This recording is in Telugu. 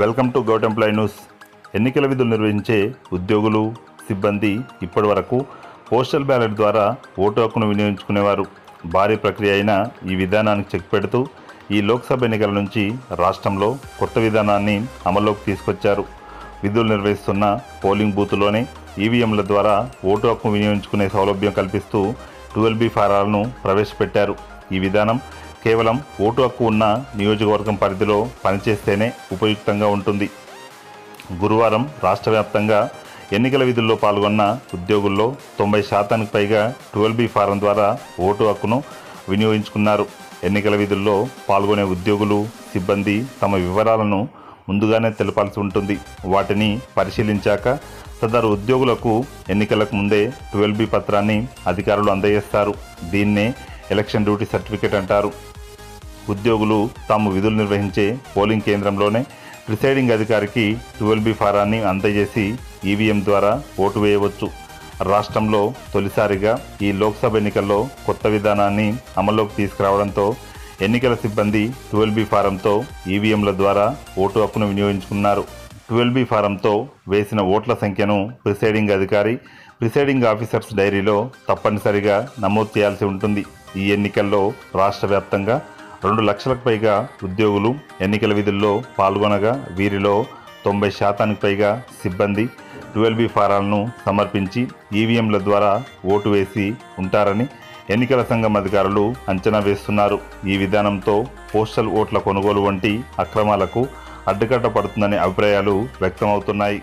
Welcome to govt employ news. ఎన్నికల విధులు నిర్వహించే ఉద్యోగులు సిబ్బంది ఇప్పటివరకు పోస్టల్ బ్యాలెట్ ద్వారా ఓటు హక్కును వినియోగించుకునేవారు. భారీ ప్రక్రియ అయిన ఈ విధానానికి చెక్ పెడుతూ ఈ లోక్సభ ఎన్నికల నుంచి రాష్ట్రంలో కొత్త విధానాన్ని అమల్లోకి తీసుకొచ్చారు. విధులు నిర్వహిస్తున్న పోలింగ్ బూత్లోనే ఈవీఎంల ద్వారా ఓటు హక్కు వినియోగించుకునే సౌలభ్యం కల్పిస్తూ ట్వెల్వ్ బి ఫారాలను ప్రవేశపెట్టారు. ఈ విధానం కేవలం ఓటు హక్కు ఉన్న నియోజకవర్గం పరిధిలో పనిచేస్తేనే ఉపయుక్తంగా ఉంటుంది. గురువారం రాష్ట్ర వ్యాప్తంగా ఎన్నికల విధుల్లో పాల్గొన్న ఉద్యోగుల్లో తొంభై శాతానికి పైగా ట్వెల్వ్ బి ఫారం ద్వారా ఓటు హక్కును వినియోగించుకున్నారు. ఎన్నికల విధుల్లో పాల్గొనే ఉద్యోగులు సిబ్బంది తమ వివరాలను ముందుగానే తెలపాల్సి ఉంటుంది. వాటిని పరిశీలించాక సదరు ఉద్యోగులకు ఎన్నికలకు ముందే ట్వెల్వ్ బి పత్రాన్ని అధికారులు అందజేస్తారు. దీన్నే ఎలక్షన్ డ్యూటీ సర్టిఫికేట్ అంటారు. ఉద్యోగులు తాము విధులు నిర్వహించే పోలింగ్ కేంద్రంలోనే ప్రిసైడింగ్ అధికారికి ట్వెల్వ్ బి ఫారాన్ని అందజేసి ఈవీఎం ద్వారా ఓటు వేయవచ్చు. రాష్ట్రంలో తొలిసారిగా ఈ లోక్సభ ఎన్నికల్లో కొత్త విధానాన్ని అమల్లోకి తీసుకురావడంతో ఎన్నికల సిబ్బంది ట్వెల్వ్ బి ఫారంతో ఈవీఎంల ద్వారా ఓటు హక్కును వినియోగించుకున్నారు. ట్వెల్వ్ బి ఫారంతో వేసిన ఓట్ల సంఖ్యను ప్రిసైడింగ్ అధికారి ప్రిసైడింగ్ ఆఫీసర్స్ డైరీలో తప్పనిసరిగా నమోదు చేయాల్సి ఉంటుంది. ఈ ఎన్నికల్లో రాష్ట్ర వ్యాప్తంగా రెండు లక్షలకు పైగా ఉద్యోగులు ఎన్నికల విధుల్లో పాల్గొనగా వీరిలో తొంభై శాతానికి పైగా సిబ్బంది ట్వెల్వ్ బి ఫారాలను సమర్పించి ఈవీఎంల ద్వారా ఓటు వేసి ఉంటారని ఎన్నికల సంఘం అధికారులు అంచనా వేస్తున్నారు. ఈ విధానంతో పోస్టల్ ఓట్ల కొనుగోలు వంటి అక్రమాలకు అడ్డుకట్ట పడుతుందనే అభిప్రాయాలు వ్యక్తమవుతున్నాయి.